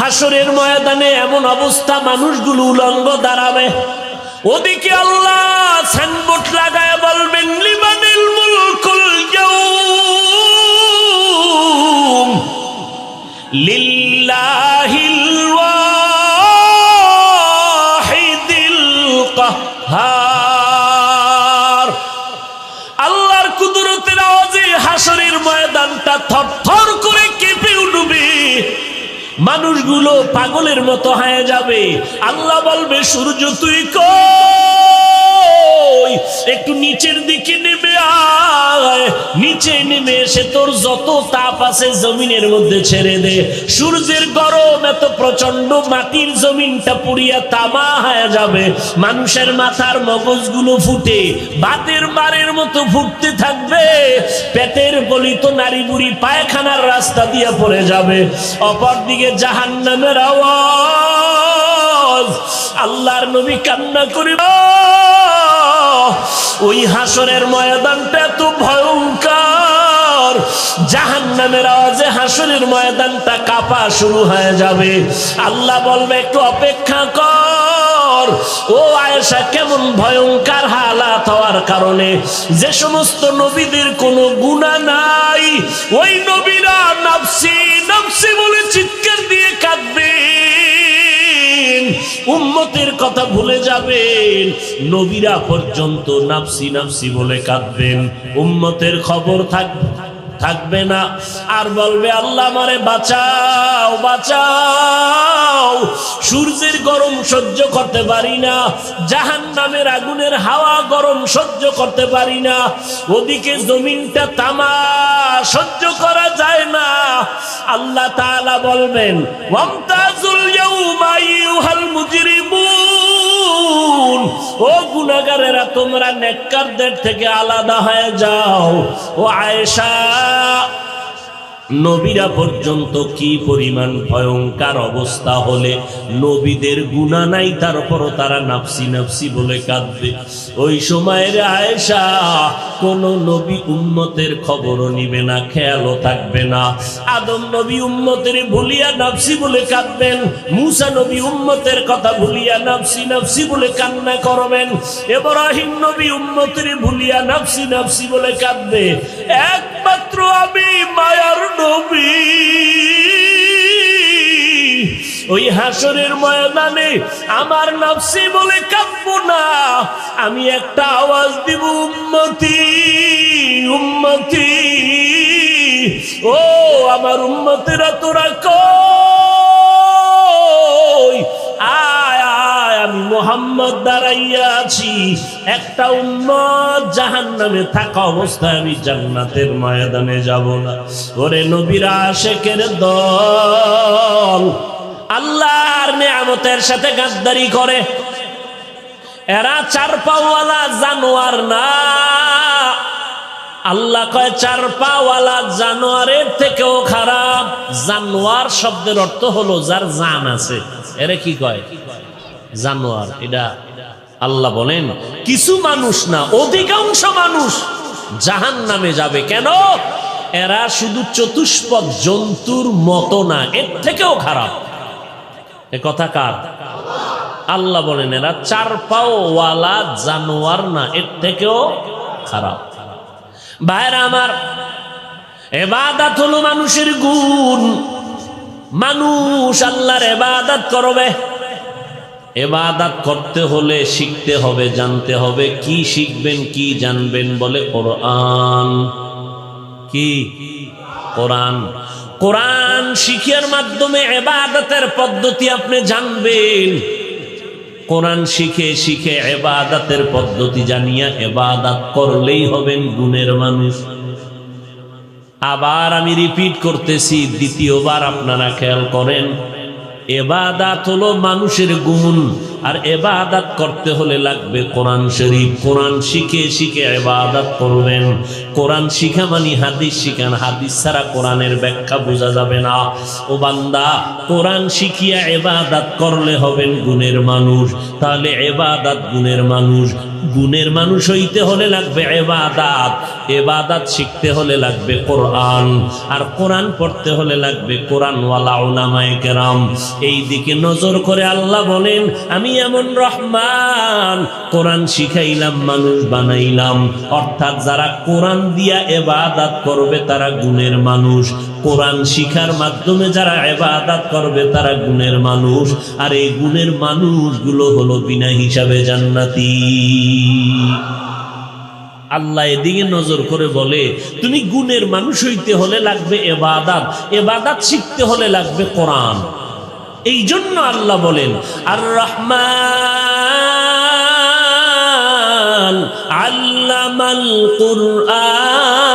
হাসরের ময়দানে এমন অবস্থা মানুষগুলো উলঙ্গ দাঁড়াবে। ওদিকে আল্লাহ সাইনবোর্ড লাগায় বলবেন লিমানিল মুলকুল ইয়াউম মানুষগুলো পাগলের মতো হয়ে যাবে। আল্লাহ বলবে সূর্য তুই কই? একটু নিচের দিকে নেমে আয়। নিচে নেমে এসে তোর যত তাপ আছে জমিনের মধ্যে ছেড়ে দে। সূর্যের গরম এত প্রচণ্ড মাটির জমিনটা পুড়িয়া তামা হয়ে যাবে। মানুষের মাথার মগজগুলো ফুটে, বাতের বারের মতো ফুটতে থাকবে। পেটের গলিত নারী বুড়ি পায়খানার রাস্তা দিয়ে পড়ে যাবে। অপর দিকে জাহান নামের আওয়াজ। আল্লাহর নবী কান্না করি ওই হাসরের ময়দানটা এত ভয়ঙ্কর। জাহান নামের আওয়াজে হাসরের ময়দানটা কাপা শুরু হয়ে যাবে। আল্লাহ বলবে, একটু অপেক্ষা কর। ও আয়েশা, কেমন ভয়ঙ্কর হালাত হওয়ার কারণে যে সমস্ত নবীদের কোনো গুণা নাই। ওই নবীরা নাফসি নাফসি বলে চিৎকার দিয়ে কাঁদবেন উম্মতের কথা ভুলে যাবেন। নবীরা পর্যন্ত নাফসি নাফসি বলে কাঁদবেন। উম্মতের খবর থাকবে। থাকবে না। আর বলবে, আল্লাহ মারে বাঁচাও বাঁচাও। সূর্যের গরম সহ্য করতে পারি না জাহান নামের আগুনের হাওয়া গরম সহ্য করতে পারি না, ওদিকে জমিনটা তামা সহ্য করা যায় না। আল্লাহ তাআলা বলবেন, ওয়ামতাজুল ইয়াউমা, আইয়ুহাল মুজরিমুন ও গুনাহগারেরা তোমরা নেককারদের থেকে আলাদা হয়ে যাও। ও আয়েশা নবীরা পর্যন্ত কি পরিমাণ ভয়ঙ্কর অবস্থা হলে নবীদের গুণা নাই, তারপরও তারা নাফসি নাফসি বলে কাঁদবে। ওই সময়ের আয়েশা কোন নবী উম্মতের খবরও নিবে না, খেয়ালও থাকবে না। আদম নবী উম্মতের ভুলিয়া নাফসি বলে কাঁদবেন, মুসা নবী উম্মতের কথা ভুলিয়া নাফসি নাফসি বলে কান্না করবেন এব্রাহিম নবী উম্মতের ভুলিয়া নাফসি নাফসি বলে কাঁদবে। একমাত্র আমি মায়ার নবী। ওই হাসরের ময়দানে আমার নাফসি বলে কাঁদবো না, আমি একটা আওয়াজ দিব, উম্মতি উম্মতি। ও আমার উম্মতেরা, তোরা কই আমি মোহাম্মদ দাঁড়াইয়া আছি। একটা উম্মত জাহান নামে থাকা অবস্থায় আমি জান্নাতের ময়দানে যাব না। ওরে নবীরা শেখের দল, আল্লাহর নেয়ামতের সাথে গাদ্দারি করে। এরা চার পাওয়ালা জানোয়ার না। আল্লাহ কয় চার পাওয়ালা জানোয়ারের থেকেও খারাপ। জানোয়ার শব্দের অর্থ হলো যার জান আছে। এরা কি কয়? জানোয়ার, এটা আল্লাহ বলেন, কিছু মানুষ না, অধিকাংশ মানুষ জাহান নামে যাবে। কেন? এরা শুধু চতুষ্পদ জন্তুর মতো না, এর থেকেও খারাপ। এ কথা কার? আল্লাহ বলেন, এরা চার পাও ওয়ালা জানোয়ার না, এর থেকেও খারাপ। ভাইরা আমার, এবাদাত হলো মানুষের গুণ। মানুষ আল্লাহর এবাদাত করবে। এবাদাত করতে হলে শিখতে হবে, জানতে হবে কি শিখবেন, কি জানবেন বলে কোরআন। কি? কোরআন। কোরআন শিখিয়ার মাধ্যমে এবাদতের পদ্ধতি আপনি জানবেন। কোরআন শিখে শিখে এবাদাতের পদ্ধতি জানিয়া এবাদাত করলেই হবেন গুণের মানুষ। আবার আমি রিপিট করতেছি, দ্বিতীয়বার আপনারা খেয়াল করেন। এবাদাত হলো মানুষের গুণ আর এবাদাত করতে হলে লাগবে কোরআন শরীফ। কোরআন শিখে শিখে এবাদাত করবেন। কোরআন শিখা মানে হাদিস শিখান। হাদিস ছাড়া কোরআনের ব্যাখ্যা বোঝা যাবে না। ও বান্দা, কোরআন শিখিয়া এবাদাত করলে হবেন গুণের মানুষ। তাহলে এবাদাত গুণের মানুষ। গুণের মানুষ হইতে হলে লাগবে এবাদাত। এবাদাত শিখতে হলে লাগবে কোরআন। আর কোরআন পড়তে হলে লাগবে কোরআনওয়ালা ওলামায়ে কেরাম। এই দিকে নজর করে আল্লাহ বলেন, আমি এমন রহমান, কোরআন শিখাইলাম, মানুষ বানাইলাম। অর্থাৎ যারা কোরআন দিয়া এবাদাত করবে, তারা গুণের মানুষ। কোরআন শিখার মাধ্যমে যারা এবাদাত করবে, তারা গুণের মানুষ। আর এই গুণের মানুষগুলো হলো বিনা হিসাবে জান্নাতি। আল্লাহ এদিকে নজর করে বলে, তুমি গুণের মানুষ হইতে হলে লাগবে এবাদাত এবাদাত শিখতে হলে লাগবে কোরআন। এই জন্য আল্লাহ বলেন, আর রহমান আল্লামাল কুরআন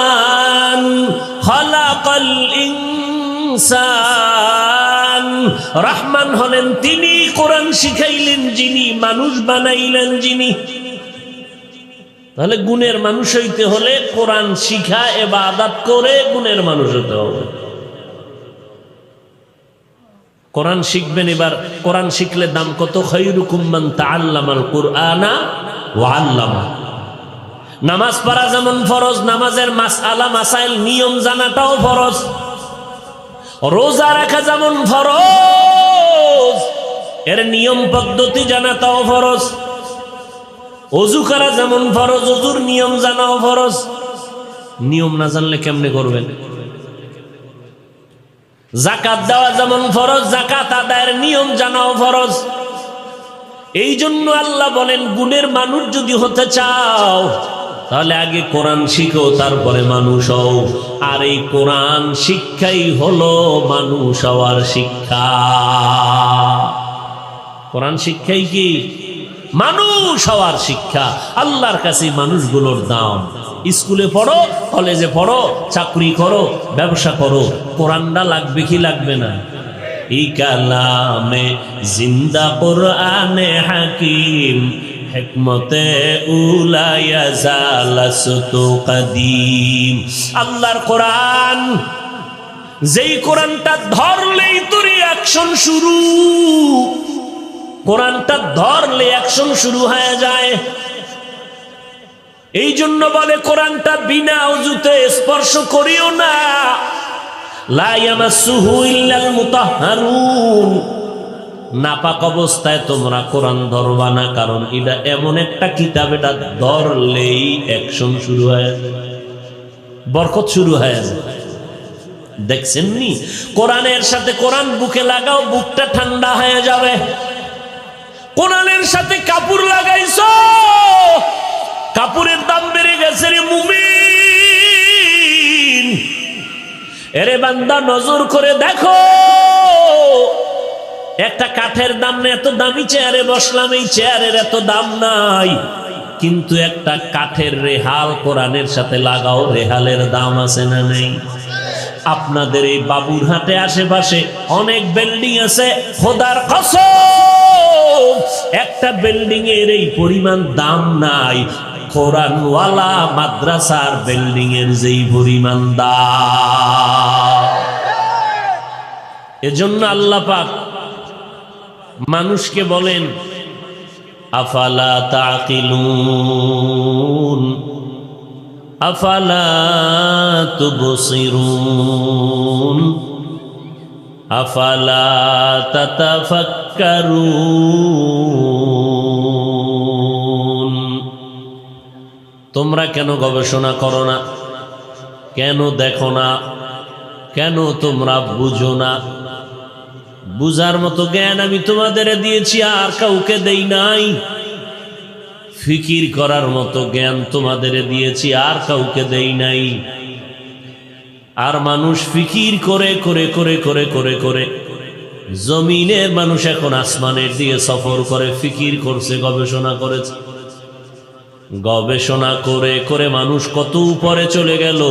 ইনসান রহমান হলেন তিনি, কোরআন শিখাইলেন যিনি, মানুষ বানাইলেন যিনি। তাহলে গুণের মানুষ হইতে হলে কোরআন শিখা এবার আদাত করে গুণের মানুষ হতে হবে। কোরআন শিখবেন এবার, কোরআন শিখলে দাম কত? খৈরুকুম্মান তাআল্লামাল কুরআনা ওয়া আল্লামা নামাজ পড়া যেমন ফরজ, নামাজের মাসআলা, মাসাইল নিয়ম জানাটাও ফরজ। রোজা রাখা যেমন ফরজ, এর নিয়ম পদ্ধতি জানাটাও ফরজ। অজু করা যেমন ফরজ, অজুর নিয়ম জানাও ফরজ। নিয়ম না জানলে কেমনে করবেন? জাকাত দেওয়া যেমন ফরজ জাকাত আদায়ের নিয়ম জানাও ফরজ। এই জন্য আল্লাহ বলেন, গুণের মানুষ যদি হতে চাও তাহলে আগে কোরআন শিখো, তারপরে মানুষ হও। আর এই কোরআন শিক্ষাই হলো মানুষ হওয়ার শিক্ষা। কোরআন শিক্ষাই কি? মানুষ হওয়ার শিক্ষা। আল্লাহর কাছে মানুষগুলোর দাম। স্কুলে পড়ো, কলেজে পড়ো, চাকরি করো, ব্যবসা করো, কোরআনটা লাগবে কি লাগবে না? এই কালামে জিন্দা কোরআনে হাকিম হেকমতে কাদিম। আল্লাহর কোরআন, যেই কোরআনটা ধরলেই তোর অ্যাকশন শুরু। কোরআনটা ধরলে অ্যাকশন শুরু হয়ে যায়। এই জন্য বলে কোরআনটা বিনা অজুতে স্পর্শ করিও না। লা ইয়ামাসসুহু ইল্লাল মুতাহহারুন নাপাক অবস্থায় তোমরা কোরআন ধরবা না, কারণ এটা এমন একটা কিতাব, এটা ধরলেই অ্যাকশন শুরু হয়ে বরকত শুরু হয়ে যায় দেখছেন নি কোরআনের সাথে কোরআন বুকে লাগাও, বুকটা ঠান্ডা হয়ে যাবে। কোরআনের সাথে কাপড় লাগাইছ, কাপড়ের দাম বেড়ে গেছে রে মুমিন। এরে বান্দা, নজর করে দেখো। একটা কাঠের দাম না এত দামি চেয়ারে বসলাম, এই চেয়ারের এত দাম নাই। কিন্তু একটা কাঠের রেহাল কোরআনের সাথে লাগাও, রেহালের দাম আছে না নেই? আপনাদের এই বাবুর বাবুরহাটে আশেপাশে অনেক বিল্ডিং আছে, খোদার কসম! একটা বিল্ডিং এর এই পরিমাণ দাম নাই। কোরআনওয়ালা মাদ্রাসার বিল্ডিং এর যেই পরিমাণ দাম। এজন্য আল্লাহ পাক মানুষকে বলেন, আফালা তাকিলুন আফালা তুবসিরুন? আফালা তাতাফাক্কারুন? তোমরা কেন গবেষণা করো না? কেন দেখো না? কেন তোমরা বুঝো না? বুঝার মতো জ্ঞান আমি তোমাদের দিয়েছি, আর কাউকে দেই নাই। ফিকির করার মতো জ্ঞান তোমাদের দিয়েছি, আর কাউকে দেই নাই। আর মানুষ ফিকির করে করে করে করে করে করে। জমিনের মানুষ এখন আসমানের দিকে সফর করে, ফিকির করছে, গবেষণা করেছে। গবেষণা করে করে মানুষ কত উপরে চলে গেল,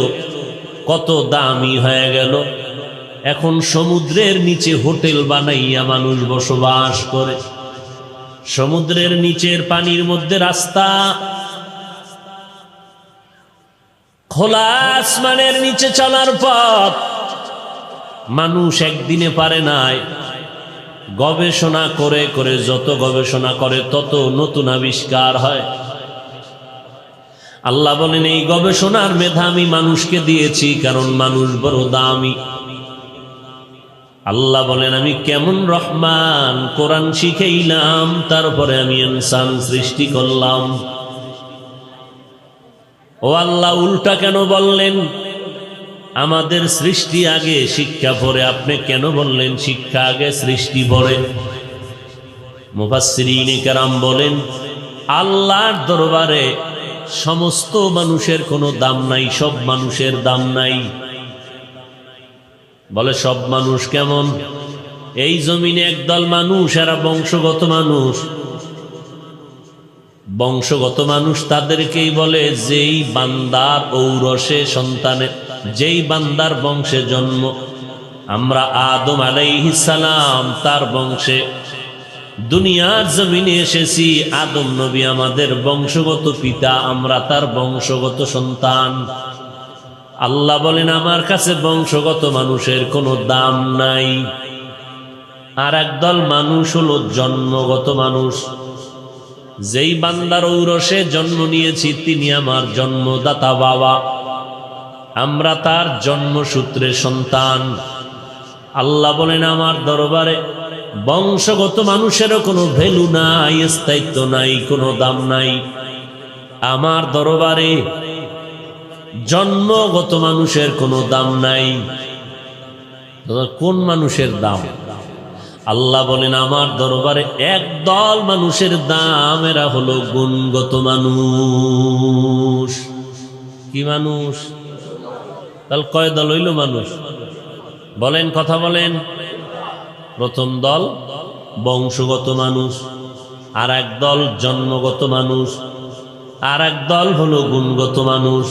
কত দামি হয়ে গেল। এখন সমুদ্রের নিচে হোটেল বানাইয়া মানুষ বসবাস করে। সমুদ্রের নিচের পানির মধ্যে রাস্তা। খোলা আসমানের নিচে চলার পথ। মানুষ একদিনে পারে নাই। গবেষণা করে করে যত গবেষণা করে, তত নতুন আবিষ্কার হয়। আল্লাহ বলেন, এই গবেষণার মেধা আমি মানুষকে দিয়েছি কারণ মানুষ বড় দামি। আল্লাহ বলেন, আমি কেমন রহমান, কোরআন শিখেইলাম, তারপরে আমি ইনসান সৃষ্টি করলাম। ও আল্লাহ, উল্টা কেন বললেন? আমাদের সৃষ্টি আগে, শিক্ষা পরে। আপনি কেন বললেন, শিক্ষা আগে, সৃষ্টি পরে? মুফাসসিরিন কেরাম বলেন, আল্লাহর দরবারে সমস্ত মানুষের কোনো দাম নাই, সব মানুষের দাম নাই। বলে, সব মানুষ কেমন? এই জমিনে একদল মানুষ এরা বংশগত মানুষ। বংশগত মানুষ তাদেরকেই বলে, যেই বান্দার ঔরসে সন্তানের যেই বান্দার বংশে জন্ম। আমরা আদম সালাম, তার বংশে। দুনিয়ার জমিনে এসেছি, আদম নবী আমাদের বংশগত পিতা, আমরা তার বংশগত সন্তান। আল্লাহ বলেন, আমার কাছে বংশগত মানুষের কোনো দাম নাই। আর একদল মানুষ হলো জন্মগত মানুষ। যেই বান্দার ঔরসে জন্ম নিয়েছি, তিনি আমার জন্মদাতা বাবা। আমরা তার জন্মসূত্রে সন্তান। আল্লাহ বলেন, আমার দরবারে বংশগত মানুষেরও কোনো ভ্যালু নাই, স্থায়িত্ব নাই, কোনো দাম নাই। আমার দরবারে জন্মগত মানুষের কোনো দাম নাই। কোন মানুষের দাম? আল্লাহ বলেন, আমার দরবারে একদল মানুষের দাম, এরা হলো গুণগত মানুষ। কি মানুষ? তাহলে কয় দল হইল মানুষ? বলেন, কথা বলেন। প্রথম দল বংশগত মানুষ আর এক দল জন্মগত মানুষ আর এক দল হলো গুণগত মানুষ।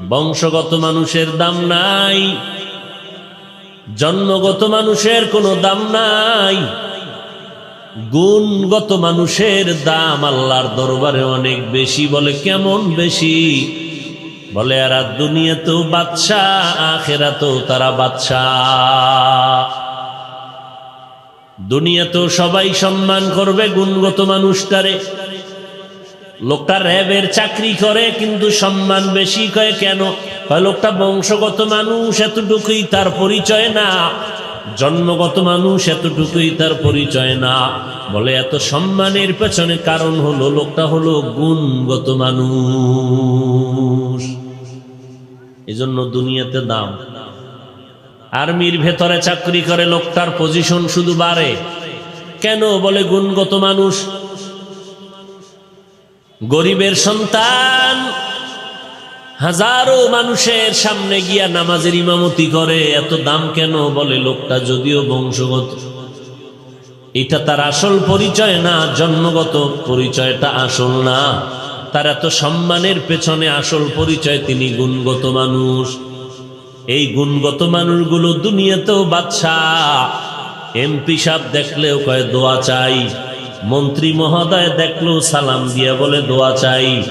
বংশগত মানুষের দাম নাই, জন্মগত মানুষের কোনো দাম নাই, গুণগত মানুষের দাম আল্লাহর দরবারে অনেক বেশি, বলে কেমন বেশি? বলে, এরা দুনিয়াতেও বাদশাহ তো তারা বাদশাহ। তো সবাই সম্মান করবে গুণগত মানুষটারে। লোকটা র্যাবের চাকরি করে, কিন্তু সম্মান বেশি কয় কেন? লোকটা বংশগত মানুষ, এতটুকুই তার পরিচয় না। জন্মগত মানুষ, এতটুকুই তার পরিচয় না। বলে, এত সম্মানের পেছনে কারণ হলো, লোকটা হলো গুণগত মানুষ। এজন্য দুনিয়াতে দাম। আর্মির ভেতরে চাকরি করে, লোকটার পজিশন শুধু বাড়ে। কেন? বলে, গুণগত মানুষ গরিবের সন্তান, হাজারো মানুষের সামনে গিয়া নামাজের ইমামতি করে, এত দাম কেন বলে লোকটা, যদিও বংশগত। এটা তার আসল পরিচয় না, জন্মগত পরিচয়টা আসল না। তার এত সম্মানের পেছনে আসল পরিচয় তিনি গুণগত মানুষ। এই গুণগত মানুষগুলো দুনিয়াতেও বাদশাহ, এমপি সাহেব দেখলেও কয়, দোয়া চাই। মন্ত্রী মহোদয় দেখলেও সালাম দিয়া বলে, দোয়া চাই।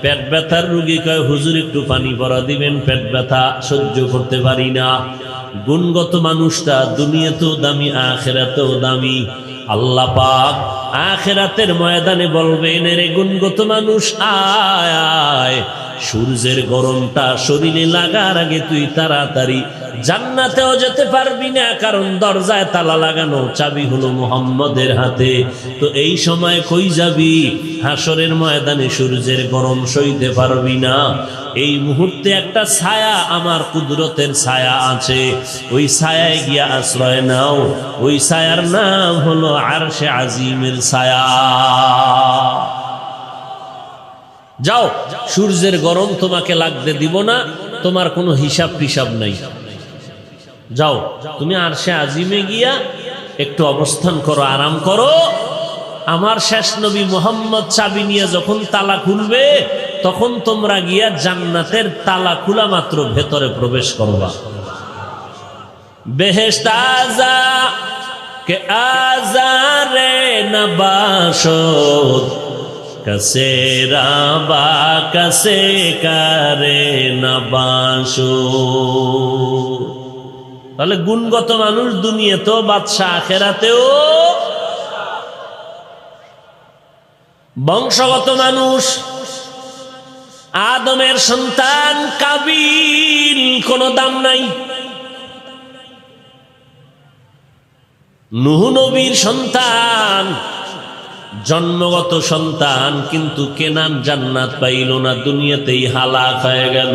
পেট ব্যথার রুগী কয়, হুজুর, একটু পানি পরা দিবেন, পেট ব্যথা সহ্য করতে পারি না। গুণগত মানুষটা, দুনিয়াতেও দামি, আখেরাতেও দামি। আল্লাহ পাক আখেরাতের ময়দানে বলবেন রে গুণগত মানুষ আয়। সূর্যের গরমটা শরীরে লাগার আগে তুই তাড়াতাড়ি জান্নাতেও যেতে পারবি না, কারণ দরজায় তালা লাগানো চাবি হলো মুহাম্মদের হাতে। তো এই সময় কই যাবি? হাসরের ময়দানে সূর্যের গরম সইতে পারবি না। এই মুহূর্তে একটা ছায়া, আমার কুদরতের ছায়া আছে। ওই ছায়ায় গিয়া আশ্রয় নাও। ওই ছায়ার নাম হলো আরশে আজিমের ছায়া। যাও, সূর্যের গরম তোমাকে লাগতে দিব না। তোমার কোনো হিসাব টিসাব নাই। যাও, তুমি আর সে আজিমে গিয়া একটু অবস্থান করো, আরাম করো। আমার শেষ নবী মোহাম্মদ চাবি নিয়ে যখন তালা খুলবে, তখন তোমরা গিয়া জান্নাতের তালা খোলা মাত্র ভেতরে প্রবেশ করবা। বেহেস্ত আজা, কে আজারে নবাসদ কসে রাবা কারে নবাসো তাহলে গুণগত মানুষ দুনিয়াতেও, বাদশাহ আখেরাতেও বংশগত মানুষ, আদমের সন্তান কাবিল, কোনো দাম নাই। নুহ নবীর সন্তান, জন্মগত সন্তান, কিন্তু কেনান জান্নাত পাইল না, দুনিয়াতেই হালাক হয়ে গেল।